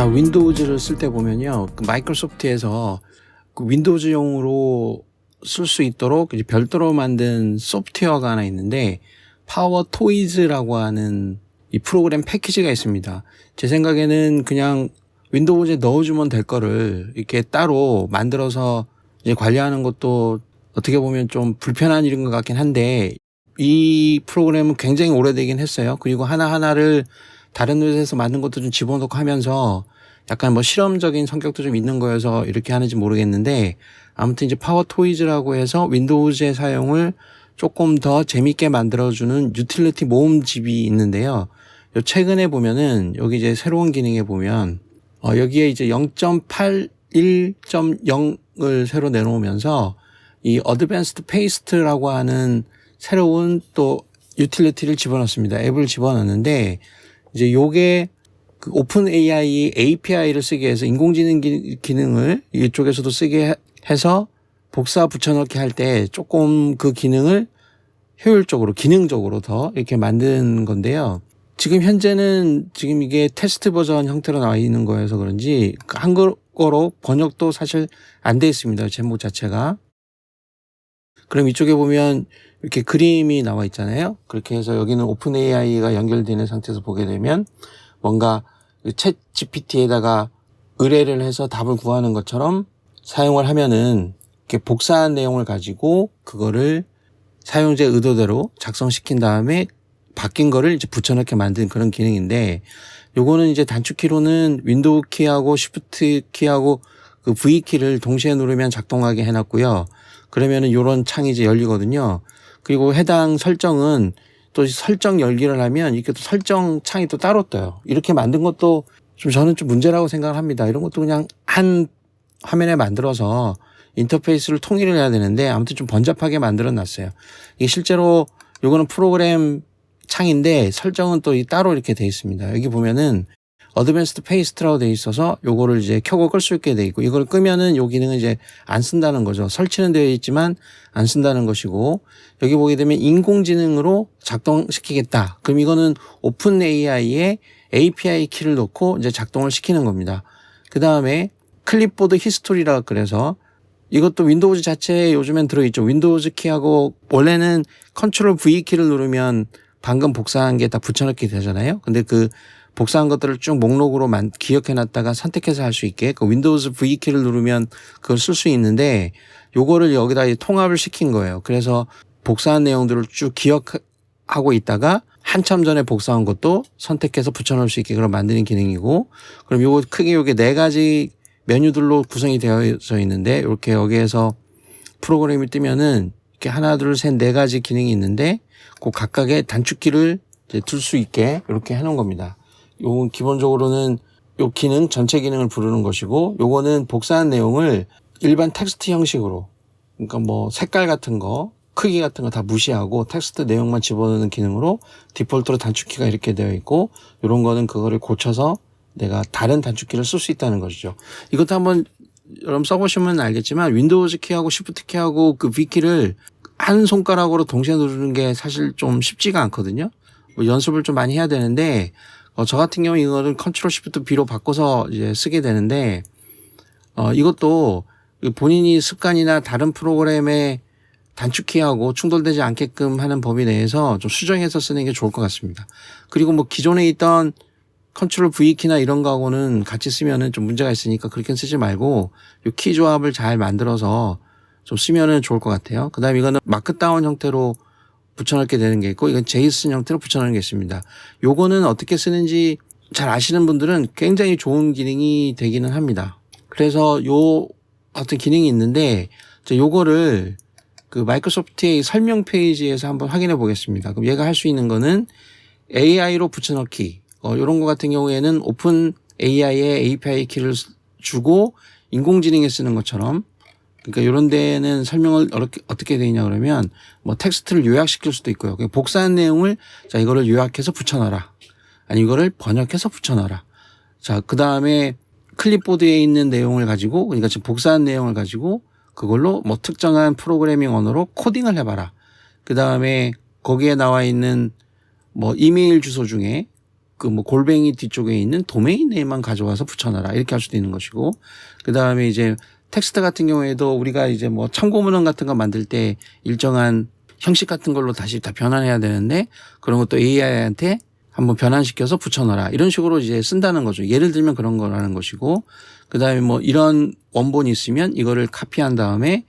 자, 윈도우즈를 쓸 때 보면요. 그 마이크로소프트에서 그 윈도우즈용으로 쓸 수 있도록 이제 별도로 만든 소프트웨어가 하나 있는데 파워 토이즈라고 하는 이 프로그램 패키지가 있습니다. 제 생각에는 그냥 윈도우즈에 넣어주면 될 거를 이렇게 따로 만들어서 이제 관리하는 것도 어떻게 보면 좀 불편한 일인 것 같긴 한데 이 프로그램은 굉장히 오래되긴 했어요. 그리고 하나하나를 다른 회사에서 만든 것도 좀 집어넣고 하면서 약간 뭐 실험적인 성격도 좀 있는 거여서 이렇게 하는지 모르겠는데 아무튼 이제 파워 토이즈라고 해서 윈도우즈의 사용을 조금 더 재밌게 만들어주는 유틸리티 모음집이 있는데요. 요 최근에 보면은 여기 이제 새로운 기능에 보면 어 여기에 이제 0.81.0을 새로 내놓으면서 이 어드밴스드 페이스트라고 하는 새로운 또 유틸리티를 집어넣습니다. 앱을 집어넣는데 이제 요게 그 오픈 AI API를 쓰게 해서 인공지능 기, 기능을 이쪽에서도 쓰게 해서 복사 붙여넣기 할 때 조금 그 기능을 효율적으로 기능적으로 더 이렇게 만든 건데요. 지금 현재는 지금 이게 테스트 버전 형태로 나와 있는 거여서 그런지 한국어로 번역도 사실 안 돼 있습니다. 제목 자체가. 그럼 이쪽에 보면 이렇게 그림이 나와 있잖아요. 그렇게 해서 여기는 오픈 AI가 연결되는 상태에서 보게 되면 뭔가 챗 GPT에다가 의뢰를 해서 답을 구하는 것처럼 사용을 하면은 이렇게 복사한 내용을 가지고 그거를 사용자 의도대로 작성시킨 다음에 바뀐 거를 이제 붙여넣게 만든 그런 기능인데 요거는 이제 단축키로는 윈도우 키하고 쉬프트 키하고 그 V 키를 동시에 누르면 작동하게 해놨고요. 그러면은 요런 창이 이제 열리거든요. 그리고 해당 설정은 또 설정 열기를 하면 이렇게 또 설정 창이 또 따로 떠요. 이렇게 만든 것도 좀 저는 좀 문제라고 생각을 합니다. 이런 것도 그냥 한 화면에 만들어서 인터페이스를 통일을 해야 되는데 아무튼 좀 번잡하게 만들어 놨어요. 이게 실제로 요거는 프로그램 창인데 설정은 또 따로 이렇게 돼 있습니다. 여기 보면은 어드밴스드 페이스트라고 돼 있어서 요거를 이제 켜고 끌 수 있게 돼 있고 이걸 끄면은 요 기능은 이제 안 쓴다는 거죠. 설치는 되어 있지만 안 쓴다는 것이고 여기 보게 되면 인공지능으로 작동시키겠다. 그럼 이거는 오픈 AI에 API 키를 넣고 이제 작동을 시키는 겁니다. 그 다음에 클립보드 히스토리라 그래서 이것도 윈도우즈 자체에 요즘엔 들어있죠. 윈도우즈 키하고 원래는 컨트롤 V 키를 누르면 방금 복사한 게 다 붙여넣기 되잖아요. 근데 그 복사한 것들을 쭉 목록으로 만, 기억해놨다가 선택해서 할 수 있게 그 윈도우즈 V 키를 누르면 그걸 쓸 수 있는데 요거를 여기다 통합을 시킨 거예요. 그래서 복사한 내용들을 쭉 기억하고 있다가 한참 전에 복사한 것도 선택해서 붙여넣을 수 있게 그런 만드는 기능이고 그럼 요거 크게 요게 네 가지 메뉴들로 구성이 되어 있는데 이렇게 여기에서 프로그램이 뜨면은 이렇게 하나 둘셋네 가지 기능이 있는데 그 각각의 단축키를 둘 수 있게 이렇게 해놓은 겁니다. 요건 기본적으로는 요 기능 전체 기능을 부르는 것이고 요거는 복사한 내용을 일반 텍스트 형식으로 그러니까 뭐 색깔 같은 거 크기 같은 거 다 무시하고 텍스트 내용만 집어넣는 기능으로 디폴트로 단축키가 이렇게 되어 있고 이런 거는 그거를 고쳐서 내가 다른 단축키를 쓸 수 있다는 것이죠. 이것도 한번 여러분 써보시면 알겠지만 윈도우즈 키하고 시프트 키하고 그 V 키를 한 손가락으로 동시에 누르는 게 사실 좀 쉽지가 않거든요. 뭐 연습을 좀 많이 해야 되는데 어, 저 같은 경우 이거는 컨트롤 시프트 B로 바꿔서 이제 쓰게 되는데 어, 이것도 본인이 습관이나 다른 프로그램에 단축키하고 충돌되지 않게끔 하는 범위 내에서 좀 수정해서 쓰는 게 좋을 것 같습니다. 그리고 뭐 기존에 있던 컨트롤 V 키나 이런 거하고는 같이 쓰면은 좀 문제가 있으니까 그렇게 쓰지 말고 이키 조합을 잘 만들어서 좀 쓰면은 좋을 것 같아요. 그 다음에 이거는 마크다운 형태로 붙여넣게 되는 게 있고 이건 제이슨 형태로 붙여넣는 게 있습니다. 요거는 어떻게 쓰는지 잘 아시는 분들은 굉장히 좋은 기능이 되기는 합니다. 그래서 요 어떤 기능이 있는데 저 요거를 그 마이크로소프트의 설명 페이지에서 한번 확인해 보겠습니다. 그럼 얘가 할 수 있는 거는 AI로 붙여넣기 어, 요런 거 같은 경우에는 오픈 AI에 API 키를 주고 인공지능에 쓰는 것처럼 그러니까 이런 데는 설명을 어떻게, 어떻게 되냐 그러면 뭐 텍스트를 요약시킬 수도 있고요. 복사한 내용을 자, 이거를 요약해서 붙여넣어라. 아니, 이거를 번역해서 붙여넣어라. 자, 그 다음에 클립보드에 있는 내용을 가지고 그러니까 지금 복사한 내용을 가지고 그걸로 뭐 특정한 프로그래밍 언어로 코딩을 해봐라. 그 다음에 거기에 나와 있는 뭐 이메일 주소 중에 그 뭐 골뱅이 뒤쪽에 있는 도메인 네임만 가져와서 붙여놔라 이렇게 할 수도 있는 것이고 그 다음에 이제 텍스트 같은 경우에도 우리가 이제 뭐 참고 문헌 같은 거 만들 때 일정한 형식 같은 걸로 다시 다 변환해야 되는데 그런 것도 AI한테 한번 변환시켜서 붙여넣어라 이런 식으로 이제 쓴다는 거죠. 예를 들면 그런 거라는 것이고 그 다음에 뭐 이런 원본이 있으면 이거를 카피한 다음에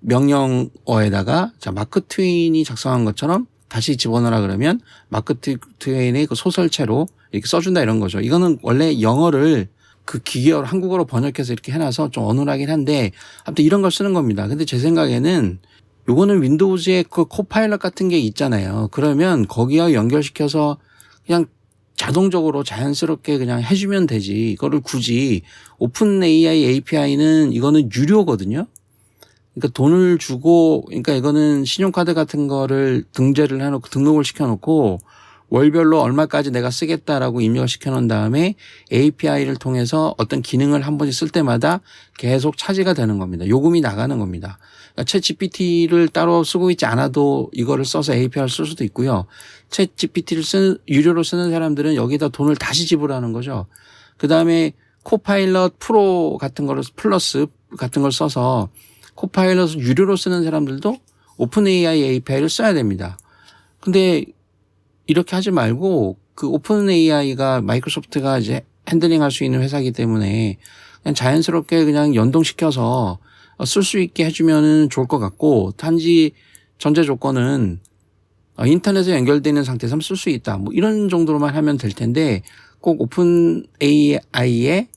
명령어에다가 자 마크 트윈이 작성한 것처럼 다시 집어넣으라 그러면 마크 트윈의 그 소설체로 이렇게 써준다 이런 거죠. 이거는 원래 영어를 그 기계어로 한국어로 번역해서 이렇게 해놔서 좀 어눌하긴 한데 아무튼 이런 걸 쓰는 겁니다. 근데 제 생각에는 요거는 윈도우즈의 그 코파일럿 같은 게 있잖아요. 그러면 거기와 연결시켜서 그냥 자동적으로 자연스럽게 그냥 해주면 되지. 이거를 굳이 오픈 AI API는 이거는 유료거든요. 그러니까 돈을 주고, 그러니까 이거는 신용카드 같은 거를 등재를 해놓고 등록을 시켜놓고 월별로 얼마까지 내가 쓰겠다라고 입력을 시켜놓은 다음에 API를 통해서 어떤 기능을 한 번씩 쓸 때마다 계속 차지가 되는 겁니다. 요금이 나가는 겁니다. 그러니까 챗 GPT를 따로 쓰고 있지 않아도 이거를 써서 API를 쓸 수도 있고요. 챗 GPT를 쓰는, 유료로 쓰는 사람들은 여기다 돈을 다시 지불하는 거죠. 그 다음에 코파일럿 프로 같은 거를 플러스 같은 걸 써서 코파일럿을 유료로 쓰는 사람들도 오픈 AI API를 써야 됩니다. 근데 이렇게 하지 말고 그 오픈 AI가 마이크로소프트가 이제 핸들링 할 수 있는 회사이기 때문에 그냥 자연스럽게 그냥 연동시켜서 쓸 수 있게 해주면 좋을 것 같고 단지 전제 조건은 인터넷에 연결되는 상태에서 쓸 수 있다. 뭐 이런 정도로만 하면 될 텐데 꼭 오픈 AI의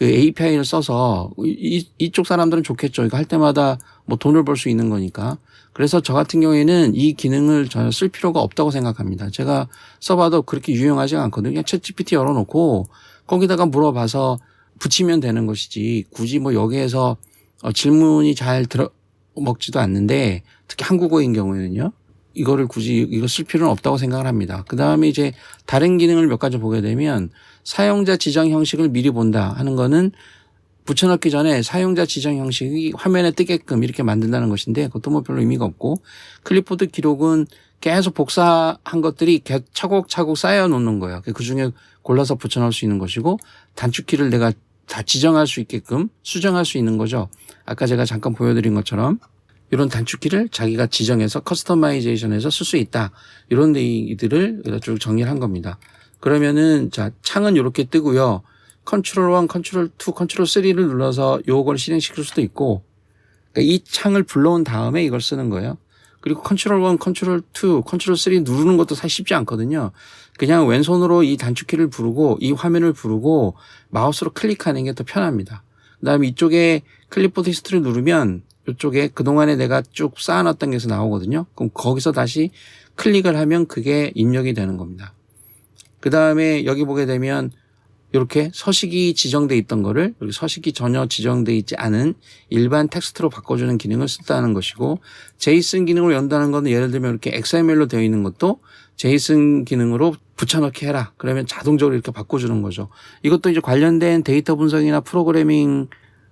그 API를 써서 이, 이쪽 사람들은 좋겠죠. 이거 할 때마다 뭐 돈을 벌 수 있는 거니까. 그래서 저 같은 경우에는 이 기능을 전혀 쓸 필요가 없다고 생각합니다. 제가 써봐도 그렇게 유용하지 않거든요. 그냥 챗 GPT 열어놓고 거기다가 물어봐서 붙이면 되는 것이지 굳이 뭐 여기에서 어, 질문이 잘 들어 먹지도 않는데 특히 한국어인 경우에는요. 이거를 굳이 이거 쓸 필요는 없다고 생각을 합니다. 그 다음에 이제 다른 기능을 몇 가지 보게 되면 사용자 지정 형식을 미리 본다 하는 거는 붙여넣기 전에 사용자 지정 형식이 화면에 뜨게끔 이렇게 만든다는 것인데 그것도 뭐 별로 의미가 없고 클립보드 기록은 계속 복사한 것들이 차곡차곡 쌓여 놓는 거예요. 그 중에 골라서 붙여넣을 수 있는 것이고 단축키를 내가 다 지정할 수 있게끔 수정할 수 있는 거죠. 아까 제가 잠깐 보여드린 것처럼 이런 단축키를 자기가 지정해서 커스터마이제이션해서 쓸 수 있다. 이런 데이들을 쭉 정리를 한 겁니다. 그러면은 자 창은 이렇게 뜨고요. 컨트롤 1, 컨트롤 2, 컨트롤 3를 눌러서 요걸 실행시킬 수도 있고 그러니까 이 창을 불러온 다음에 이걸 쓰는 거예요. 그리고 컨트롤 1, 컨트롤 2, 컨트롤 3 누르는 것도 사실 쉽지 않거든요. 그냥 왼손으로 이 단축키를 부르고 이 화면을 부르고 마우스로 클릭하는 게 더 편합니다. 그다음에 이쪽에 클립보드 히스트를 누르면 이쪽에 그동안에 내가 쭉 쌓아놨던 게서 나오거든요. 그럼 거기서 다시 클릭을 하면 그게 입력이 되는 겁니다. 그 다음에 여기 보게 되면 이렇게 서식이 지정돼 있던 거를 여기 서식이 전혀 지정돼 있지 않은 일반 텍스트로 바꿔주는 기능을 쓴다는 것이고 제이슨 기능을 연다는 거는 예를 들면 이렇게 XML로 되어 있는 것도 제이슨 기능으로 붙여넣기 해라. 그러면 자동적으로 이렇게 바꿔주는 거죠. 이것도 이제 관련된 데이터 분석이나 프로그래밍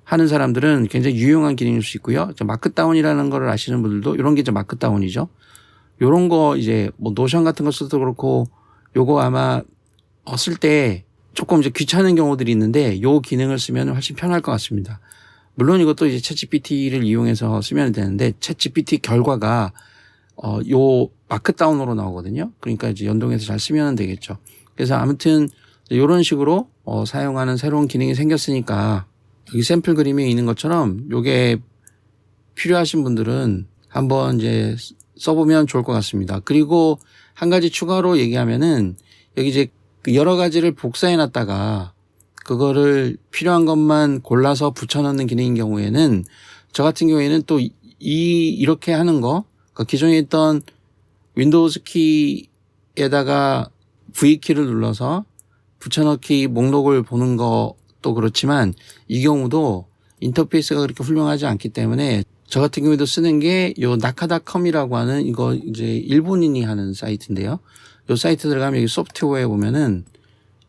하는 사람들은 굉장히 유용한 기능일 수 있고요. 마크다운이라는 거를 아시는 분들도 이런 게 이제 마크다운이죠. 요런 거 이제 뭐 노션 같은 거 써도 그렇고 요거 아마 쓸 때 조금 이제 귀찮은 경우들이 있는데 요 기능을 쓰면 훨씬 편할 것 같습니다. 물론 이것도 이제 챗 GPT를 이용해서 쓰면 되는데 챗 GPT 결과가 어, 요 마크다운으로 나오거든요. 그러니까 이제 연동해서 잘 쓰면 되겠죠. 그래서 아무튼 이런 식으로 어, 사용하는 새로운 기능이 생겼으니까 여기 샘플 그림에 있는 것처럼 요게 필요하신 분들은 한번 이제 써보면 좋을 것 같습니다. 그리고 한 가지 추가로 얘기하면은 여기 이제 그 여러 가지를 복사해 놨다가 그거를 필요한 것만 골라서 붙여넣는 기능인 경우에는 저 같은 경우에는 또 이 이렇게 하는 거그 기존에 있던 윈도우즈 키에다가 V 키를 눌러서 붙여넣기 목록을 보는 것 도 그렇지만 이 경우도 인터페이스가 그렇게 훌륭하지 않기 때문에 저 같은 경우에도 쓰는 게 요 나카닷컴이라고 하는 이거 이제 일본인이 하는 사이트인데요. 요 사이트 들어가면 여기 소프트웨어에 보면은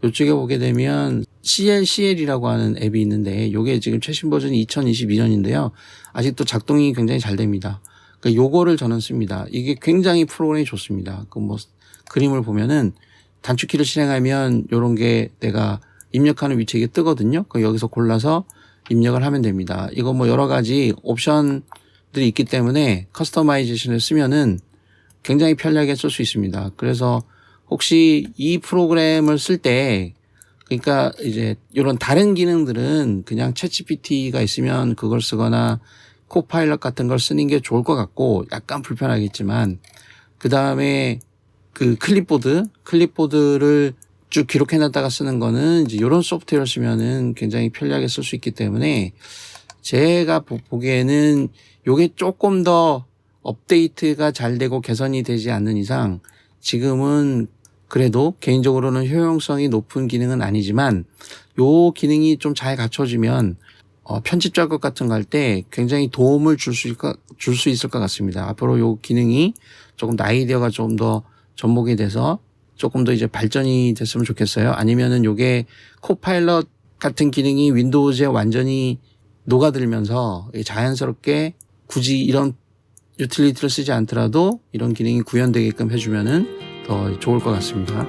요쪽에 보게 되면 CLCL이라고 하는 앱이 있는데 요게 지금 최신 버전이 2022년인데요. 아직도 작동이 굉장히 잘 됩니다. 그러니까 요거를 저는 씁니다. 이게 굉장히 프로그램이 좋습니다. 그 뭐 그림을 보면은 단축키를 실행하면 요런 게 내가 입력하는 위치에 뜨거든요. 그 여기서 골라서 입력을 하면 됩니다. 이거 뭐 여러 가지 옵션들이 있기 때문에 커스터마이제이션을 쓰면은 굉장히 편리하게 쓸 수 있습니다. 그래서 혹시 이 프로그램을 쓸 때 그러니까 이제 이런 다른 기능들은 그냥 챗GPT가 있으면 그걸 쓰거나 코파일럿 같은 걸 쓰는 게 좋을 것 같고 약간 불편하겠지만 그 다음에 그 클립보드 클립보드를 쭉 기록해놨다가 쓰는 거는 이제 이런 소프트웨어를 쓰면은 굉장히 편리하게 쓸 수 있기 때문에 제가 보- 보기에는 요게 조금 더 업데이트가 잘 되고 개선이 되지 않는 이상 지금은 그래도 개인적으로는 효용성이 높은 기능은 아니지만 요 기능이 좀 잘 갖춰지면 어, 편집 작업 같은 거 할 때 굉장히 도움을 줄 수 줄수 있을 것 같습니다. 앞으로 요 기능이 조금 더 아이디어가 좀 더 접목이 돼서 조금 더 이제 발전이 됐으면 좋겠어요. 아니면은 요게 코파일럿 같은 기능이 윈도우즈에 완전히 녹아들면서 자연스럽게 굳이 이런 유틸리티를 쓰지 않더라도 이런 기능이 구현되게끔 해주면은 더 좋을 것 같습니다.